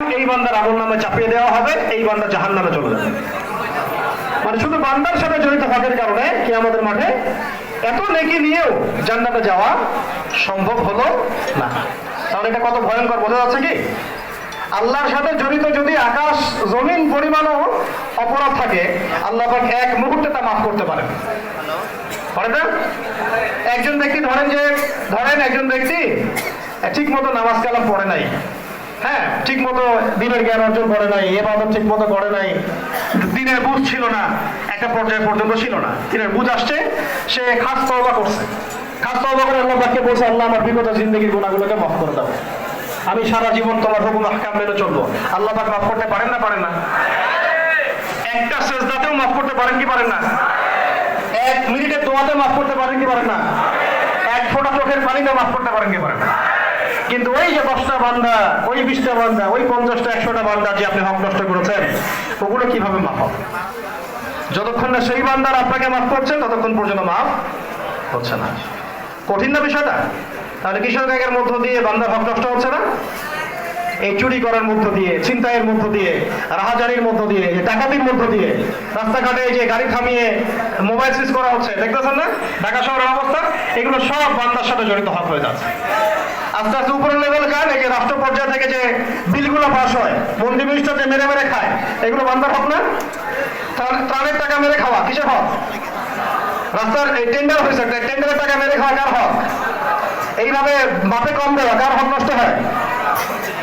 এই বান্দার আমল নামে চাপিয়ে দেওয়া হবে, এই বান্দা জাহান নামে চলে যাবে। মানে শুধু বান্দার সাথে জড়িত হকের কারণে কি আমাদের মাঠে এত নেকি নিয়েও জান্নাতে যাওয়া সম্ভব হলো না। তাহলে এটা কত ভয়ঙ্কর, বোঝা যাচ্ছে কি? আল্লাহর সাথে জড়িত যদি আকাশ, জমিন পরিমাণও অপরাধ থাকে, আল্লাহ এক মুহূর্তে তা মাফ করতে পারেন। পারে না একজন ব্যক্তি ধরেন যে, ধরেন একজন ব্যক্তি ঠিক মতো নামাজ কালাম পড়ে নাই। হ্যাঁ ঠিক মতো দিনের জ্ঞান অর্জন করে নাই এবাদত ঠিক মতো করে নাই, দিনের বুঝ ছিল না, একটা পর্যায়ে পর্যন্ত ছিল না। দিনের বুঝ আসছে, সে খাস তওবা করছে। খাস তওবা করে আল্লাহ পাককে বলছে, আল্লাহ, আমার বিগত জিন্দগির গুণাগুলোকে মাফ করে দাও। আমি সারা জীবন তোমার হুকুম আহকাম মেনে চলবো। আল্লাহ পাক মাফ করতে পারেন না পারেন না? একটা সেজদাতেও মাফ করতে পারেন কি পারেন না? এক মিনিটের দোয়াতে মাফ করতে পারেন কি পারেন না? এক ফোঁটা চোখের পানিতে মাফ করতে পারেন কি পারেন না? কিন্তু ওই যে দশটা বান্দা, ওই বিশটা বান্দা, ওই পঞ্চাশটা, একশোটা বান্দা যে আপনি হক নষ্ট করেছেন, ওগুলো কীভাবে মাফ হবে? যতক্ষণ না সেই বান্দার আপনাকে মাফ করছেন ততক্ষণ পর্যন্ত মাফ হচ্ছে না। কঠিন না বিষয়টা? তাহলে কিশোর ত্যাগের মধ্য দিয়ে বান্দার হক নষ্ট হচ্ছে না? এই চুরি করার মধ্য দিয়ে, ছিনতাইয়ের মধ্য দিয়ে, রাহাজারির মধ্য দিয়ে, এই ডাকাতির মধ্য দিয়ে, রাস্তাঘাটে যে গাড়ি থামিয়ে মোবাইল সুইচ করা হচ্ছে, দেখতেছেন না? ঢাকা শহরের অবস্থা, এগুলো সব বান্দার সাথে জড়িত হক হয়ে যাচ্ছে। আস্তে আস্তে উপরের লেভেল যান এই যে রাষ্ট্র পর্যায় থেকে যে বিলগুলো পাস হয় মন্ত্রী মিনিস্টার যে মেরে মেরে খায়, এগুলো বান্দার হক না? ত্রাণ- ত্রাণের টাকা মেরে খাওয়া, কিসের হক? রাস্তার এই টেন্ডার হয়েছে একটা টেন্ডারের টাকা মেরে খাওয়া কার হক? এইভাবে মাপে কম দেওয়া কার হক নষ্ট হয়?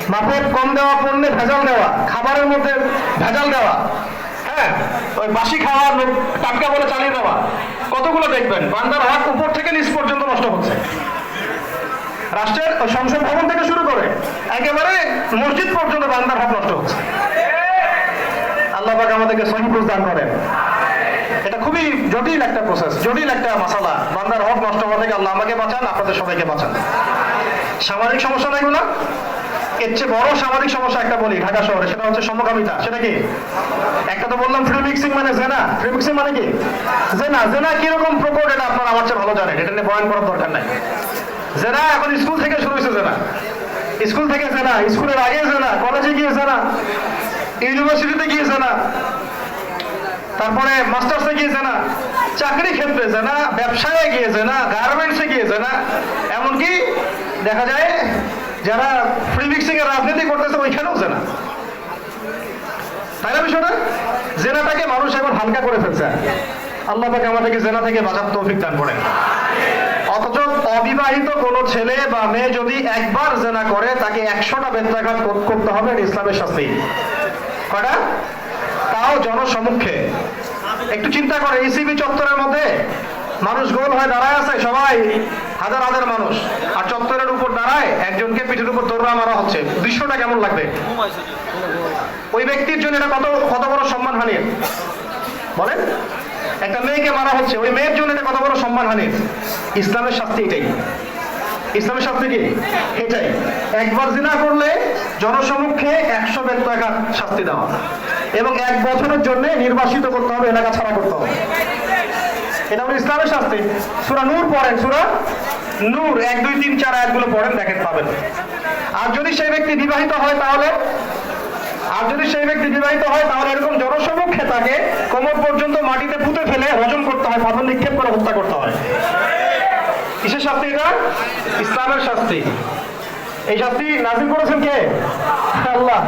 মাপের কম দেওয়া পণ্যে ভেজাল দেওয়া, খাবারের মধ্যে ভেজাল দেওয়া। হ্যাঁ ওই বাসি খাওয়া টাটকা বলে চালিয়ে দেওয়া। কতগুলো দেখবেন, বান্দার হক উপর থেকে নিচ পর্যন্ত নষ্ট হচ্ছে। রাষ্ট্রের সংসদ ভবন থেকে শুরু করে একেবারে মসজিদ পর্যন্ত বান্দার হক নষ্ট হচ্ছে। আল্লাহ আমাদেরকে সহি বুঝ দান করেন। এটা খুবই জটিল একটা প্রসেস জটিল একটা মশালা। বান্দার হক নষ্ট হওয়া থেকে আল্লাহ আমাকে বাঁচান, আপনাদের সবাইকে বাঁচান। সামাজিক সমস্যা না। এগুলো এর চেয়ে বড় সামাজিক সমস্যা একটা বলি, ঢাকা শহরে, সেটা হচ্ছে সমকামিতা। সেটা কি? একটা তো বললাম ফ্রি মিক্সিং মানে জেনা। ফ্রি মিক্সিং মানে কি? জেনা জেনা কীরকম প্রকট, এটা আপনারা আমার চেয়ে ভালো জানেন। এটা নিয়ে বয়ান করার দরকার নাই। জেনা, এখন স্কুল থেকে শুরু হয়েছে জেনা। স্কুল থেকে জেনা, স্কুলের আগে জেনা কলেজে গিয়ে জেনা ইউনিভার্সিটিতে গিয়ে জেনা, তারপরে মাস্টার্সে গিয়েছে না চাকরি ক্ষেত্রে না ব্যবসায় গিয়েছে না গার্মেন্টসে গিয়েছে না এমনকি দেখা যায় যারা ফ্রি মিক্সিং এর রাজনীতি করতেছে, ওইখানেও জেনা। তাই না বিষয়টা? জেনাটাকে মানুষ এখন হালকা করে ফেলছে। আল্লাহ পাকে আমাদেরকে জেনা থেকে বাঁচার তৌফিক দান করেন। অবিবাহিত কোনো ছেলে বা মেয়ে যদি একবার জেনা করে, তাকে একশোটা বেত্রাঘাত করতে হবে ইসলামের শাস্তি। কয়টা? তাও জনসমক্ষে। একটু চিন্তা করে ইসিবি চত্বরের মধ্যে মানুষ গোল হয়ে দাঁড়ায় আছে, সবাই হাজার হাজার মানুষ। আর চত্বরের উপর দাঁড়ায় একজনকে পিঠের উপর দৌড়া মারা হচ্ছে। দৃশ্যটা কেমন লাগবে? ওই ব্যক্তির জন্য এটা কত কত বড় সম্মান হানির বলেন। একটা মেয়েকে মারা হচ্ছে, ওই মেয়ের জন্য এটা কত বড় সম্মান হানির ইসলামের শাস্তি এটাই। ইসলামের শাস্তি কি? এটাই। একবার জিনা করলে জনসমক্ষে একশো বেত্রাঘাত শাস্তি দেওয়া এবং এক বছরের জন্য নির্বাসিত করতে হবে, এলাকা ছাড়া করতে হবে। এটা হলো ইসলামের শাস্তি। সুরা নূর পড়েন, সুরা নূর। এক, দুই, তিন, চার আয়াতগুলো পড়েন, দেখেন, পাবেন। আর যদি সেই ব্যক্তি বিবাহিত হয়, তাহলে আর যদি সেই ব্যক্তি বিবাহিত হয়, তাহলে এরকম জনসমক্ষে তাকে কোমর পর্যন্ত মাটিতে পুঁতে ফেলে হজম করতে হয়, পাথর নিক্ষেপ করে হত্যা করতে হয়। কিসের শাস্তি এটা? ইসলামের শাস্তি। এই শাস্তি নাজিল করেছেন কে? আল্লাহ।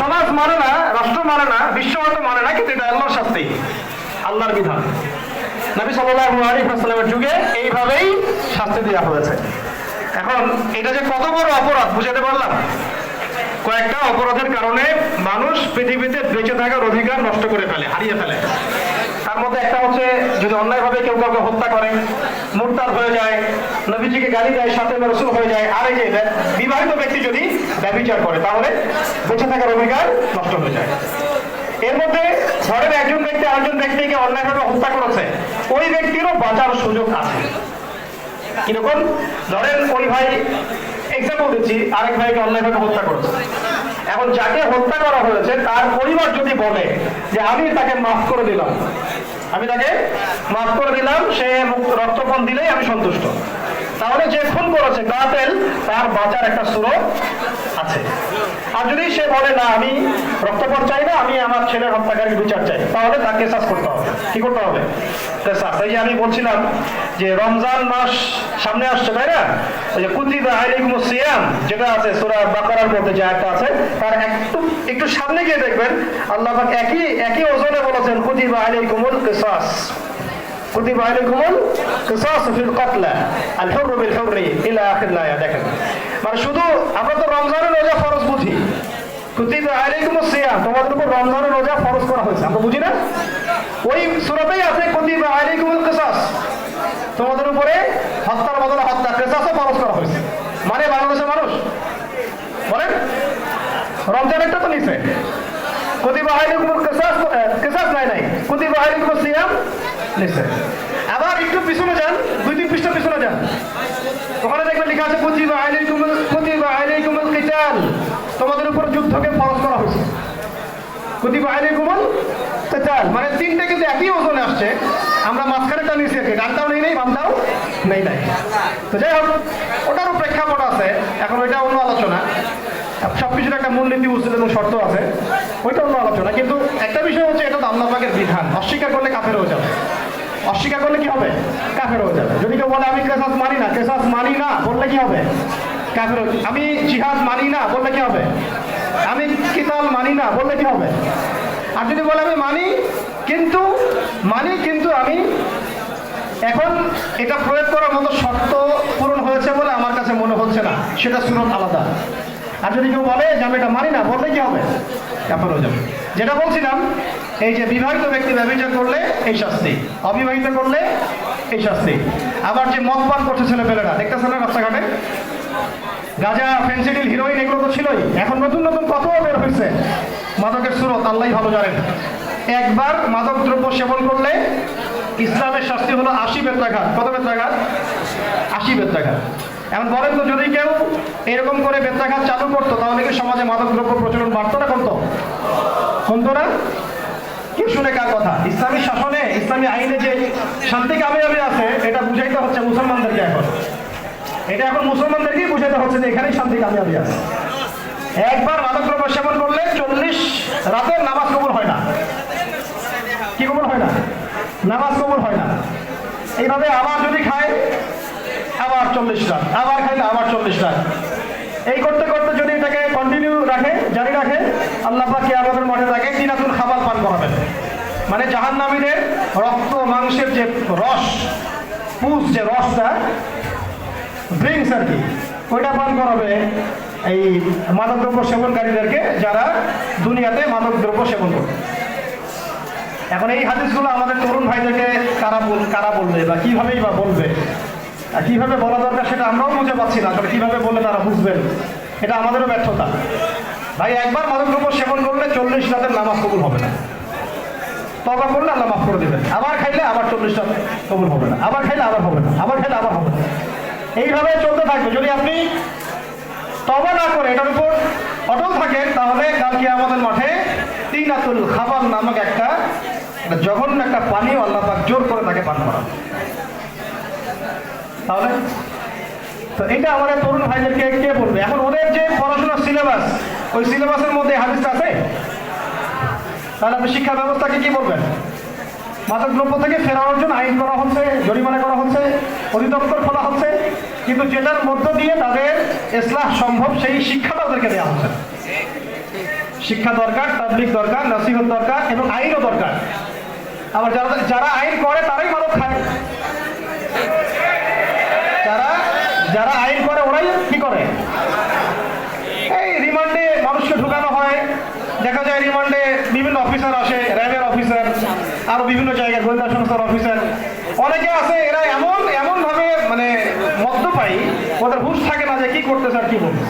সমাজ মানে না, রাষ্ট্র মানে না, বিশ্ব হয়তো মানে না, কিন্তু এটা আল্লাহর শাস্তি, আল্লাহর বিধান। নবী সাল্লাল্লাহু আলাইহি ওয়াসাল্লামের যুগে এইভাবেই শাস্তি দেওয়া হয়েছে। এখন এটা যে কত বড় অপরাধ, বুঝাতে পারলাম? কয়েকটা অপরাধের কারণে মানুষ পৃথিবীতে বেঁচে থাকার অধিকার নষ্ট করে ফেলে, হারিয়ে ফেলে। তার মধ্যে একটা হচ্ছে, যদি অন্যায়ভাবে কেউ কাউকে হত্যা করে মুরতাদ হয়ে যায়, নবীজিকে গালি দেয়, সাথে রসুল হয়ে যায়, আর এই যে বিবাহিত ব্যক্তি যদি ব্যবচার করে, তাহলে বেঁচে থাকার অধিকার নষ্ট হয়ে যায়। এর মধ্যে ধরেন একজন ব্যক্তি আরেকজন ব্যক্তিকে অন্যায়ভাবে হত্যা করেছে, ওই ব্যক্তিরও বাঁচার সুযোগ আছে। কীরকম? ধরেন, ওই ভাই এক্সাম্পল দিচ্ছি, আরেক ভাইকে অন্যায়ভাবে হত্যা করেছে। এখন যাকে হত্যা করা হয়েছে, তার পরিবার যদি বলে যে আমি তাকে মাফ করে দিলাম, আমি তাকে মাফ করে দিলাম, সে রক্তপণ দিলেই আমি সন্তুষ্ট। তাহলে যে খুন করেছে কাতেল তার বাঁচার একটা সুরত আছে আর যদি সে বলে, না, আমি রক্তপাত চাই না, আমি আমার ছেলের হত্যাকারীর বিচার চাই, তাহলে তাকে কেসাস করতে হবে। কি করতে হবে? কেসাস যে আমি বলছিলাম যে রমজান মাস সামনে আসছে, তাই না? যে কুতিবা সিয়াম, যেটা আছে সূরা বাকারার মধ্যে যে আয়াতটা আছে, তার একটু একটু সামনে গিয়ে দেখবেন, আল্লাহ একই একই ওজনে বলেছেন, কুতিবা আলাইকুমুল কিসাস। কিসাস ফিল কাতলা আল হুর বিল হুর ইলা আখির লায়া দেখেন। মানে শুধু আমরা তো রমজানের রোজা ফরজ বুঝি। কুতিবা আলাইকুমুস সিয়াম তোমাদের উপর রমজানের রোজা ফরজ করা হয়েছে। আমরা বুঝি না? ওই সুরাতেই আছে, কুতিবা আলাইকুমুল কিসাস তোমাদের উপরে হত্যার বদলে হত্যা, কেসাসও ফরজ করা হয়েছে। মানে বাংলাদেশের মানুষ। বলেন। রমজান একটা তো নিছে কুতিবা আলাইকুমুল কিসাস কিসাস নাই নাই। কুতিবা আলাইকুমুস সিয়াম নিছে আবার একটু পিছনে যান, দুই তিন পৃষ্ঠা পিছনে যান। ওখানে দেখবেন লেখা আছে কুতিবা আলাইকুম কুতিবা আলাইকুম কিতাল। তোমাদের উপর যুদ্ধকে ফরজ করা হয়েছে। কুতিবা আলাইকুম কিতাল। মানে তিনটে কিন্তু একই ওজনে আসছে। আমরা মাঝখানেটা নিয়েছি আর কি ডানটাও নেই নেই বামটাও নেই, নাই। তো যাই হোক, ওটারও প্রেক্ষাপট আছে। এখন ওইটা অন্য আলোচনা। সব সবকিছুর একটা মূলনীতি উচিত এবং শর্ত আছে। ওইটা অন্য আলোচনা। কিন্তু একটা বিষয় হচ্ছে এটা পাকের বিধান। অস্বীকার করলে কাফের হয়ে যাবে। অস্বীকার করলে কি হবে? কাফের হয়ে যাবে। যদি কেউ বলে, আমি কেসাস মানি না, কেসাস মানি না, বললে কি হবে? কাফের আমি জিহাদ মানি না, বললে কি হবে? আমি কিতাল মানি না, বললে কি হবে? আর যদি বলে, আমি মানি, কিন্তু মানি, কিন্তু আমি এখন এটা প্রয়োগ করার মতো শর্ত পূরণ হয়েছে বলে আমার কাছে মনে হচ্ছে না। সেটা সুরত আলাদা। আর যদি কেউ বলে যে, আমি এটা মানি না, বললে কি হবে? কাপড় হয়ে যাবে। যেটা বলছিলাম এই যে বিবাহিত ব্যক্তি ব্যবচার করলে এই শাস্তি, অবিবাহিত করলে এই শাস্তি। আবার যে মদ পান করছে ছেলেপেলেরা, দেখতেছেন না রাস্তাঘাটে? গাজা, ফেন্সিডিল, হিরোইন, এগুলো তো ছিলই। এখন নতুন নতুন কত বের হয়েছে। মাদকের সুরত, আল্লাহ ভালো জানেন। একবার মাদক দ্রব্য সেবন করলে ইসলামের শাস্তি হলো আশি বেত্রাঘাত। কত বেত্রাঘাত? আশি বেত্রাঘাত। এখন বলেন তো, যদি কেউ এরকম করে বেত্রাঘাত চালু করতো, তাহলে কি সমাজে মাদক দ্রব্য প্রচলন বাড়তো না কমতো? কমতো না? কি শুনে কার কথা? ইসলামী শাসনে, ইসলামী আইনে যে শান্তি কামিয়াবি আছে, এটা বুঝাইতে হচ্ছে মুসলমানদেরকে এখন। এটা এখন মুসলমানদেরকেই বুঝাতে হচ্ছে যে এখানেই শান্তি কামিয়াবি আছে। একবার মাদকদ্রব্য সেবন করলে চল্লিশ রাতের নামাজ কবুল হয় না। কি কবুল হয় না? নামাজ কবুল হয় না। এইভাবে আবার যদি খায়, আবার চল্লিশ রাত। আবার খাইলে আবার চল্লিশ রাত। এই করতে করতে যদি এটাকে কন্টিনিউ রাখে, জারি রাখে, আল্লাহ পাকে আমাদের মাঠে রাখে তিনাতুল খাবার পান করাবেন মানে জাহান্নামীদের রক্ত, মাংসের যে রস, পুষ যে রসটা ড্রিঙ্কস আর কি, ওইটা পান করাবে এই মাদকদ্রব্য সেবনকারীদেরকে যারা দুনিয়াতে মাদকদ্রব্য সেবন করবে। এখন এই হাদিসগুলো আমাদের তরুণ ভাইদেরকে কারা বল, কারা বলবে বা কিভাবেই বা বলবে? আর কীভাবে বলা দরকার সেটা আমরাও বুঝে পাচ্ছি না আসলে কীভাবে বললে তারা বুঝবেন, এটা আমাদেরও ব্যর্থতা। ভাই, একবার মাদকদ্রব্য সেবন করলে চল্লিশ রাতের নামাজ কবুল হবে না। তবা করলে আল্লাহ মাফ করে দেবেন। আবার খাইলে আবার চল্লিশটা কবুল হবে না। আবার খাইলে আবার হবে না। আবার খাইলে আবার হবে না। এইভাবে চলতে থাকবে। যদি আপনি তবা না করে এটার উপর অটল থাকেন, তাহলে কালকে আমাদের মাঠে তিন তিনাতুল খাবার নামক একটা জঘন্য একটা পানি আল্লাহ পাক জোর করে তাকে পান করা তাহলে তো এটা আমাদের তরুণ ভাইদেরকে কে বলবে? এখন ওদের যে পড়াশোনার সিলেবাস, ওই সিলেবাসের মধ্যে হাদিসটা আছে? তাহলে আপনি শিক্ষা ব্যবস্থাকে কি বলবেন? মাদক দ্রব্য থেকে ফেরানোর জন্য আইন করা হচ্ছে, জরিমানা করা হচ্ছে, অধিদপ্তর খোলা হচ্ছে, কিন্তু যেটার মধ্য দিয়ে তাদের ইসলাহ সম্ভব, সেই শিক্ষা তাদেরকে দেওয়া হচ্ছে। শিক্ষা দরকার তাবলিক দরকার, নসিহত দরকার এবং আইনও দরকার। আবার যারা যারা আইন করে, তারাই মাদক খায়। যারা যারা আইন করে, ওরাই কি করে এই রিমান্ডে মানুষকে ঢুকানো হয় দেখা যায় রিমান্ডে বিভিন্ন অফিসার আসে, র্যাবের অফিসার, আরও বিভিন্ন জায়গায় গোয়েন্দা সংস্থার অফিসার। অনেকে আছে, এরা এমন এমন ভাবে মানে মদ্যপায়ী, ওদের হুশ থাকে না যে কি করতেছে আর কি বলবে।